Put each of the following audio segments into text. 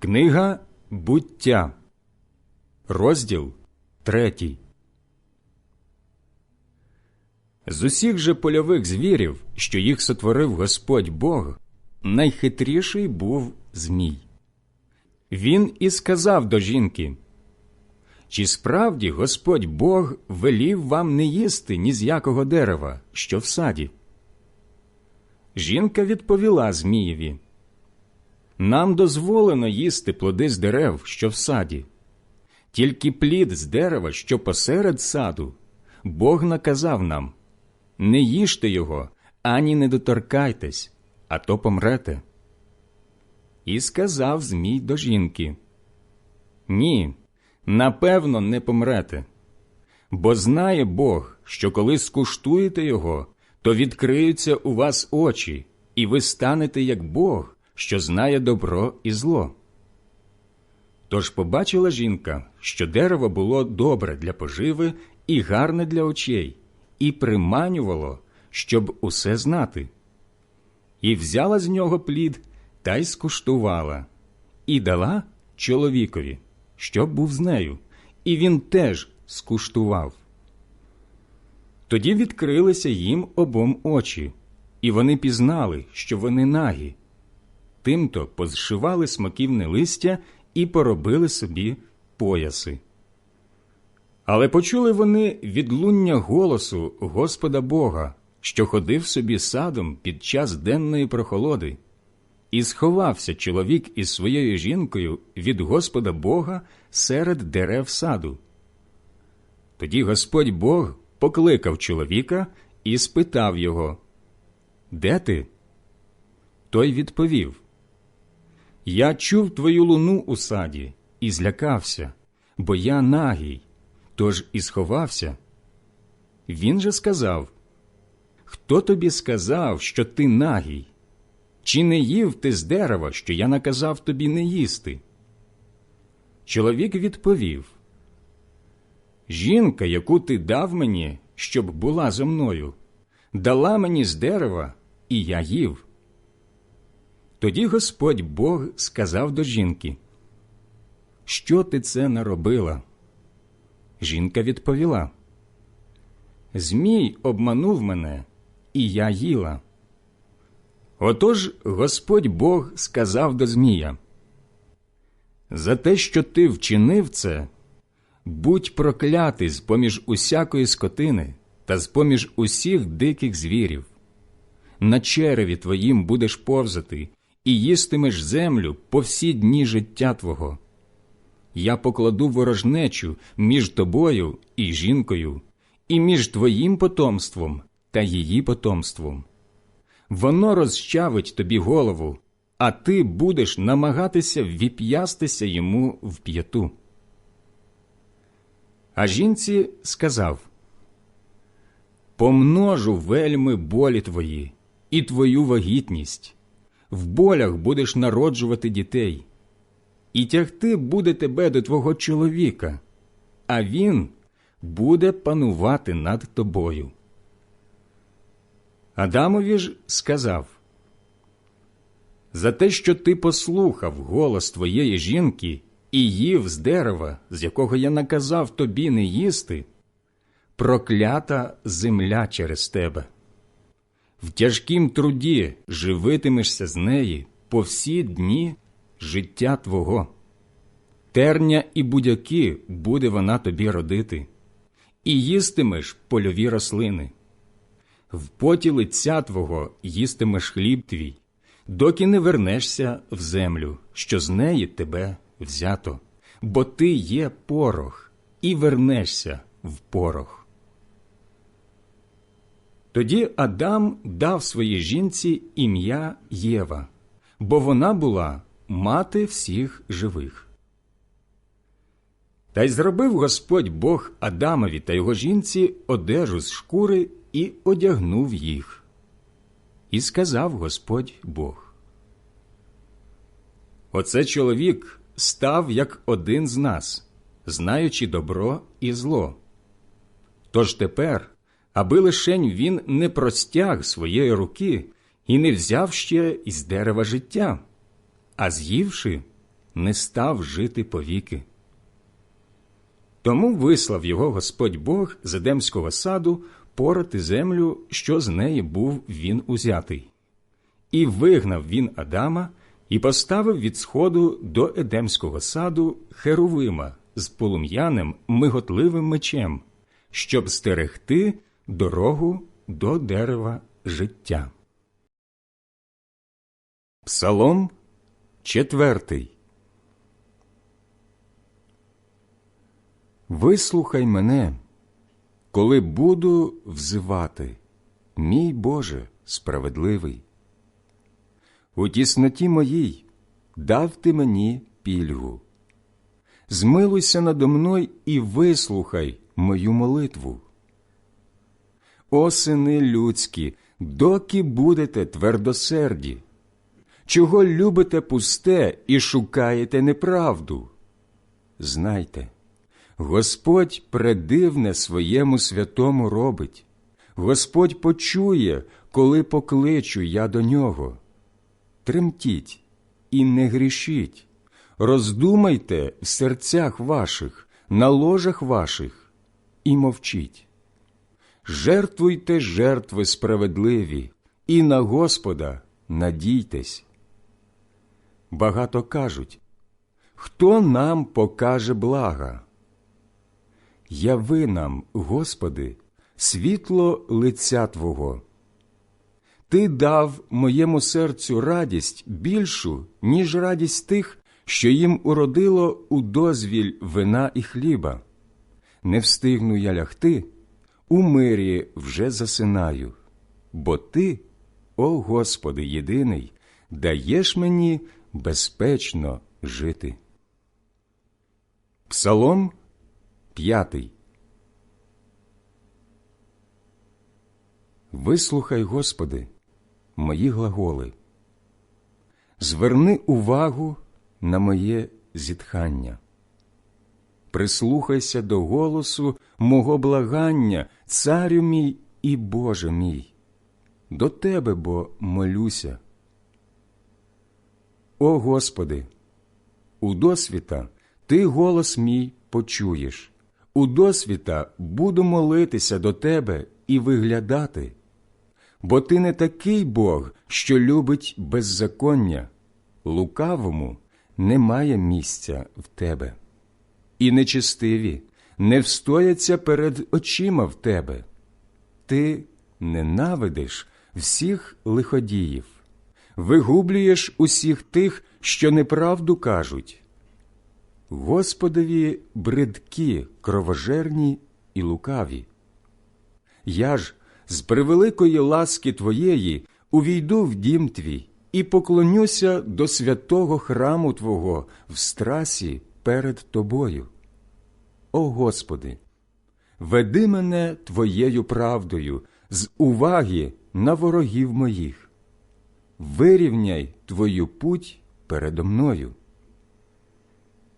Книга буття, розділ третій. З усіх же польових звірів, що їх сотворив Господь Бог, найхитріший був Змій. Він і сказав до жінки: Чи справді Господь Бог велів вам не їсти ні з якого дерева, що в саді? Жінка відповіла Змієві. Нам дозволено їсти плоди з дерев, що в саді. Тільки плід з дерева, що посеред саду, Бог наказав нам не їжте його, ані не доторкайтесь, а то помрете. І сказав Змій до жінки: Ні, напевно, не помрете. Бо знає Бог, що коли скуштуєте його, то відкриються у вас очі, і ви станете як Бог що знає добро і зло. Тож побачила жінка, що дерево було добре для поживи і гарне для очей, і приманювало, щоб усе знати. І взяла з нього плід та й скуштувала, і дала чоловікові, що був з нею, і він теж скуштував. Тоді відкрилися їм обом очі, і вони пізнали, що вони нагі тимто позшивали смоківне листя і поробили собі пояси. Але почули вони відлуння голосу Господа Бога, що ходив собі садом під час денної прохолоди, і сховався чоловік із своєю жінкою від Господа Бога серед дерев саду. Тоді Господь Бог покликав чоловіка і спитав його Де ти? Той відповів я чув твою луну у саді і злякався, бо я нагій, тож і сховався. Він же сказав Хто тобі сказав, що ти нагій? Чи не їв ти з дерева, що я наказав тобі не їсти? Чоловік відповів Жінка, яку ти дав мені, щоб була зо мною, дала мені з дерева, і я їв. Тоді Господь Бог сказав до жінки, Що ти це наробила? Жінка відповіла, Змій обманув мене, і я їла. Отож Господь Бог сказав до Змія, За те, що ти вчинив це, будь проклятий з поміж усякої скотини та з поміж усіх диких звірів. На череві твоїм будеш повзати і їстимеш землю по всі дні життя твого. Я покладу ворожнечу між тобою і жінкою, і між твоїм потомством та її потомством. Воно розчавить тобі голову, а ти будеш намагатися віп'ястися йому в п'яту. А жінці сказав Помножу вельми болі твої і твою вагітність в болях будеш народжувати дітей, і тягти буде тебе до твого чоловіка, а він буде панувати над тобою. Адамові ж сказав За те, що ти послухав голос твоєї жінки і їв з дерева, з якого я наказав тобі не їсти, проклята земля через тебе в тяжкім труді живитимешся з неї по всі дні життя Твого. Терня і будяки буде вона тобі родити, і їстимеш польові рослини. В поті лиця Твого їстимеш хліб твій, доки не вернешся в землю, що з неї тебе взято, бо ти є порох, і вернешся в порох. Тоді Адам дав своїй жінці ім'я Єва, бо вона була мати всіх живих. Та й зробив Господь Бог Адамові та його жінці одежу з шкури і одягнув їх. І сказав Господь Бог. Оце чоловік став як один з нас, знаючи добро і зло. Тож тепер аби лишень він не простяг своєї руки і не взяв ще із дерева життя, а з'ївши, не став жити повіки. Тому вислав його Господь Бог з Едемського саду порати землю, що з неї був він узятий. І вигнав він Адама і поставив від сходу до Едемського саду Херовима з полум'яним миготливим мечем, щоб стерегти дорогу до дерева життя. Псалом четвертий. Вислухай мене, коли буду взивати, мій Боже справедливий. У тісноті моїй дав ти мені пільгу. Змилуйся надо мною і вислухай мою молитву. О сини людські, доки будете твердосерді, чого любите пусте і шукаєте неправду? Знайте, Господь предивне своєму святому робить, Господь почує, коли покличу я до нього. Тремтіть і не грішіть, роздумайте в серцях ваших, на ложах ваших і мовчіть. Жертвуйте жертви справедливі, і на Господа надійтесь. Багато кажуть, хто нам покаже блага? Яви нам, Господи, світло лиця Твого. Ти дав моєму серцю радість більшу, ніж радість тих, що їм уродило у дозвіль вина і хліба. Не встигну я лягти, у мирі вже засинаю, бо Ти, о Господи, єдиний, даєш мені безпечно жити. Псалом п'ятий. Вислухай, Господи, мої глаголи, зверни увагу на моє зітхання, прислухайся до голосу мого благання, царю мій і Боже мій, до Тебе бо молюся. О Господи, у досвіта Ти голос мій почуєш, у досвіта буду молитися до Тебе і виглядати. Бо ти не такий Бог, що любить беззаконня, лукавому немає місця в тебе, і нечистиві не встояться перед очима в тебе. Ти ненавидиш всіх лиходіїв, вигублюєш усіх тих, що неправду кажуть. Господові бридкі, кровожерні і лукаві. Я ж з превеликої ласки Твоєї увійду в дім твій і поклонюся до святого храму Твого в страсі перед Тобою. О Господи, веди мене Твоєю правдою з уваги на ворогів моїх, вирівняй Твою путь передо мною.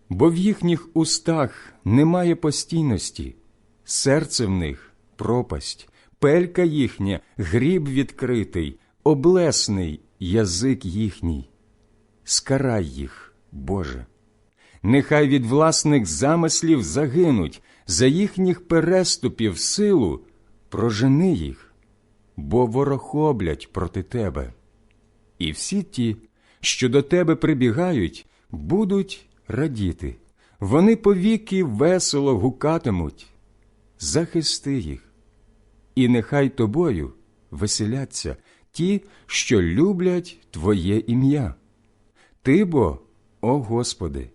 Бо в їхніх устах немає постійності, серце в них пропасть, пелька їхня, гріб відкритий, облесний язик їхній. Скарай їх, Боже. Нехай від власних замислів загинуть, за їхніх переступів силу прожени їх, бо ворохоблять проти тебе. І всі ті, що до тебе прибігають, будуть радіти, вони повіки весело гукатимуть. Захисти їх, і нехай тобою веселяться ті, що люблять Твоє ім'я. Ти бо, о Господи,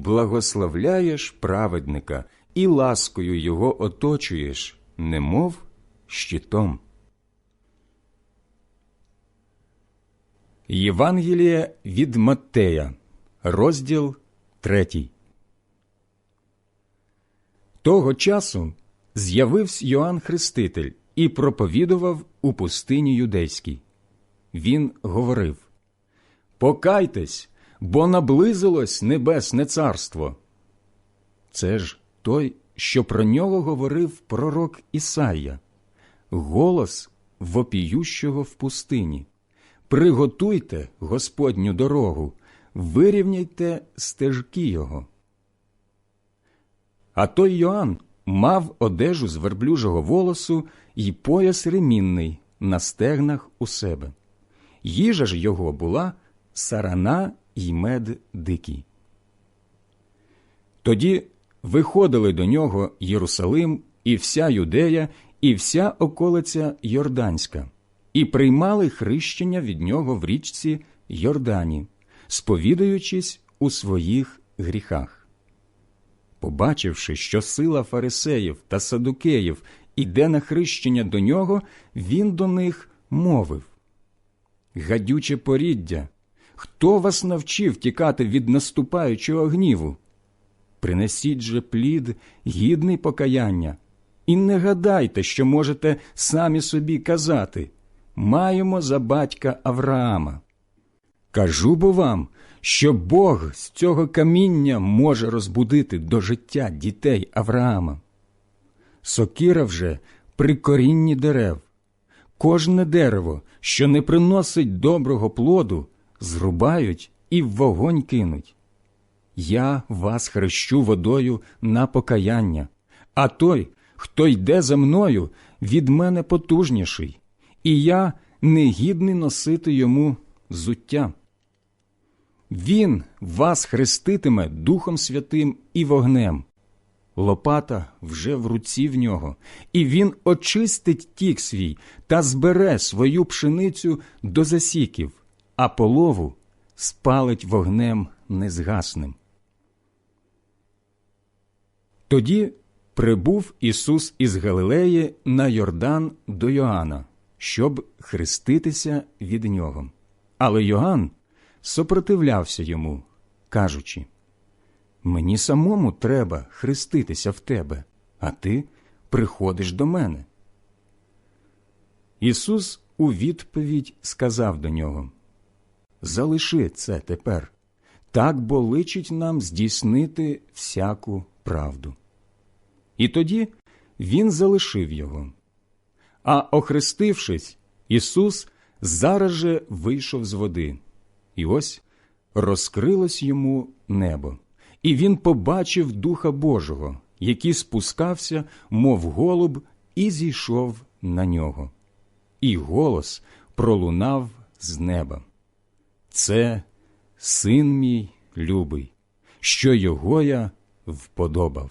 благословляєш праведника і ласкою його оточуєш, немов щитом. Євангеліє від Маттея, розділ третій. Того часу з'явився Йоанн Хреститель і проповідував у пустині юдейській. Він говорив Покайтесь, бо наблизилось небесне царство. Це ж той, що про нього говорив пророк Ісая, голос вопіющого в пустині. Приготуйте Господню дорогу, вирівняйте стежки його. А той Йоанн мав одежу з верблюжого волосу і пояс ремінний на стегнах у себе. Їжа ж його була сарана й мед дикий. Тоді виходили до нього Єрусалим і вся Юдея, і вся околиця Йорданська, і приймали хрещення від нього в річці Йордані, сповідаючись у своїх гріхах. Побачивши, що сила фарисеїв та садукеїв іде на хрещення до нього, він до них мовив Гадюче поріддя, хто вас навчив тікати від наступаючого гніву? Принесіть же плід, гідний покаяння, і не гадайте, що можете самі собі казати маємо за батька Авраама. Кажу бо вам, що Бог з цього каміння може розбудити до життя дітей Авраама. Сокіра вже при корінні дерев. Кожне дерево, що не приносить доброго плоду, зрубають і в вогонь кинуть. Я вас хрещу водою на покаяння, а той, хто йде за мною, від мене потужніший, і я негідний носити йому зуття. Він вас хреститиме Духом Святим і вогнем. Лопата вже в руці в нього, і він очистить тік свій та збере свою пшеницю до засіків, а полову спалить вогнем незгасним. Тоді прибув Ісус із Галилеї на Йордан до Йоанна, щоб хреститися від нього. Але Йоанн сопротивлявся йому, кажучи Мені самому треба хреститися в тебе, а ти приходиш до мене. Ісус у відповідь сказав до нього Залиши це тепер, так бо личить нам здійснити всяку правду. І тоді він залишив його. А охрестившись, Ісус зараз же вийшов з води, і ось розкрилось йому небо, і він побачив Духа Божого, який спускався, мов голуб, і зійшов на нього. І голос пролунав з неба. Це син мій любий, що його я вподобав.